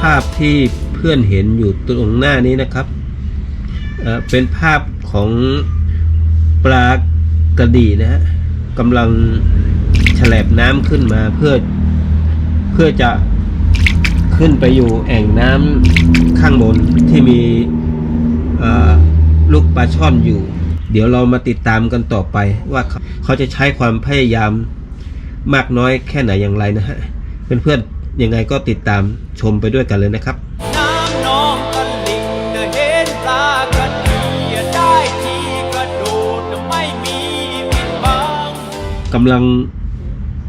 ภาพที่เพื่อนเห็นอยู่ตรงหน้านี้นะครับเอ่อเป็นภาพของปลากระดีนะฮะกำลังแฉลบน้ำขึ้นมาเพื่อเพื่อจะขึ้นไปอยู่แอ่งน้ำข้างบนที่มีอ่อลูกปลาช่อนอยู่ เดี๋ยวเรามาติดตามกันต่อไปว่าเขาเขาจะใช้ความพยายามมากน้อยแค่ไหนอย่างไรนะฮะเพื่อนๆ ยังไงก็ติดตามชมไปด้วยกันเลยนะครับน้ำนองตะลิ่งน่ะเห็นปลากระเดียได้ทีกระโดดน่ะไม่มีผิดบังกำลัง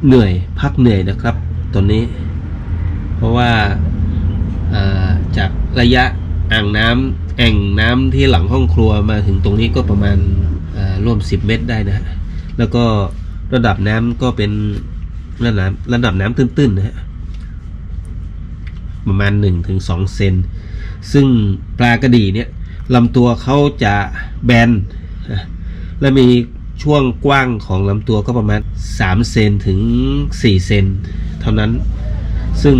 เหนื่อยพักเหนื่อยนะครับตอนนี้ เพราะว่าอ่าจากระยะอ่างน้ำแอ่งน้ำที่หลังห้องครัวมาถึงตรงนี้ก็ประมาณอ่าร่วม 10 เมตรได้นะฮะแล้วก็ระดับน้ำก็เป็นระดับระดับน้ำตื้นๆนะฮะ ประมาณ 1-2 เซน ซึ่งปลากระดีเนี่ยลำตัวเขาจะแบน และมีช่วงกว้างของลำตัวก็ประมาณ 3 เซนถึง 4 เซน เท่านั้น ซึ่ง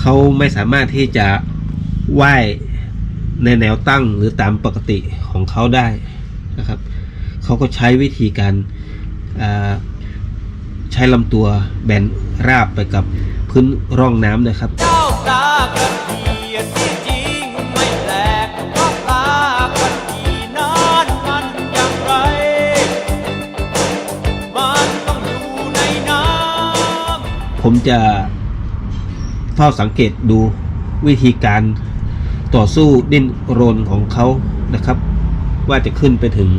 เขาไม่สามารถที่จะว่ายในแนวตั้งหรือตามปกติของเขาได้นะครับ เขาก็ใช้วิธีการใช้ลำตัวแบนราบไปกับพื้นร่องน้ำนะครับ ผมจะเฝ้าสังเกตดูวิธีการต่อสู้ดิ้นรนของเขานะครับ ว่าจะขึ้นไปถึง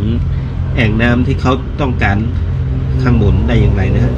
แอ่งน้ำที่เขาต้องการข้างบนได้อย่างไรนะฮะ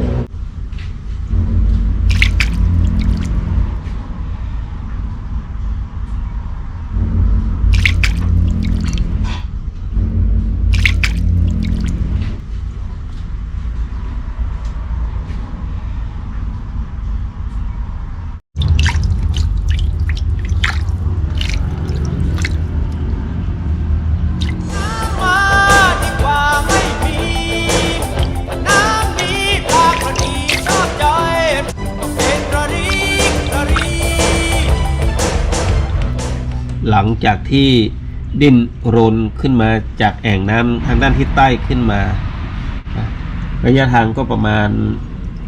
หลังจากที่ดิ้นรนขึ้นมาจากแอ่งน้ำทางด้านทิศใต้ขึ้นมา ระยะทางก็ประมาณ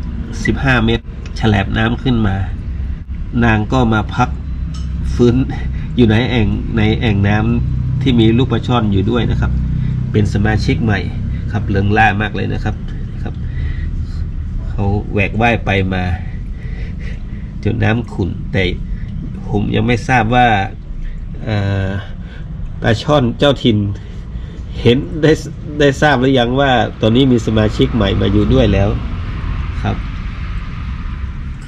15 เมตรฉลบน้ำขึ้นมา นางก็มาพักฟื้นอยู่ในแอ่งในแอ่งน้ำที่มีลูกปลาช่อนอยู่ด้วยนะครับ เป็นสมาชิกใหม่ครับเลิงล่ามากเลยนะครับครับเขาแหวกว่ายไปมาจนน้ำขุ่นแต่ผมยังไม่ทราบว่า ปลาช่อนเจ้าถิ่น เห็นได้ได้ทราบหรือยังว่าตอนนี้มีสมาชิกใหม่มาอยู่ด้วยแล้วครับ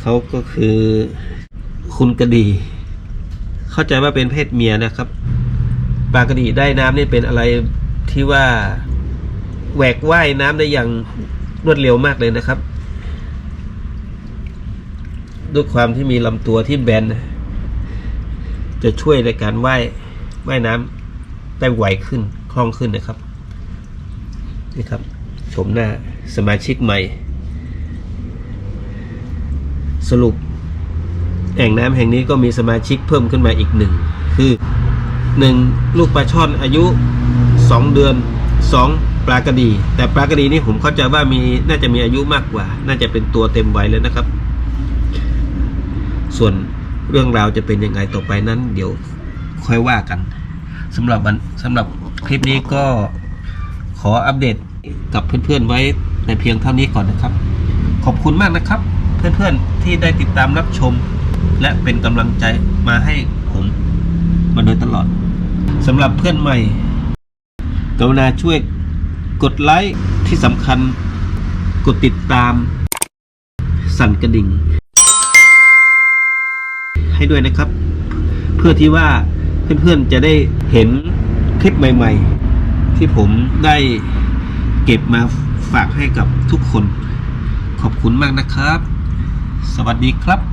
เขาก็คือคุณกระดี เข้าใจว่าเป็นเพศเมียนะครับปลากระดีได้น้ำนี่เป็นอะไรที่ว่าแหวกว่ายน้ำได้อย่างรวดเร็วมากเลยนะครับ ด้วยความที่มีลำตัวที่แบน จะช่วยในการว่ายว่ายน้ำได้ไวขึ้นคล่องขึ้นนะครับนี่ครับชมหน้าสมาชิกใหม่ สรุป แอ่งน้ำแห่งนี้ก็มีสมาชิกเพิ่มขึ้นมาอีกหนึ่งคือหนึ่งลูกปลาช่อนอายุสองเดือนสองปลากระดี แต่ปลากระดีนี่ผมเข้าใจว่ามีน่าจะมีอายุมากกว่า น่าจะเป็นตัวเต็มวัยแล้วนะครับ ส่วน เรื่องราวจะเป็นยังไงต่อไปนั้น เดี๋ยวค่อยว่ากันสำหรับวันสำหรับคลิปนี้ก็ขออัปเดตกับเพื่อนๆไว้ในเพียงเท่านี้ก่อนนะครับ ขอบคุณมากนะครับ เพื่อนๆที่ได้ติดตามรับชม และเป็นกำลังใจมาให้ผมมาโดยตลอดสำหรับเพื่อนใหม่กรุณาช่วยกดไลค์ที่สำคัญ กดติดตาม สั่นกระดิ่ง ให้ด้วยนะครับ เพื่อที่ว่าเพื่อนๆจะได้เห็นคลิปใหม่ ๆ ที่ผมได้เก็บมาฝากให้กับทุกคน ขอบคุณมากนะครับ สวัสดีครับ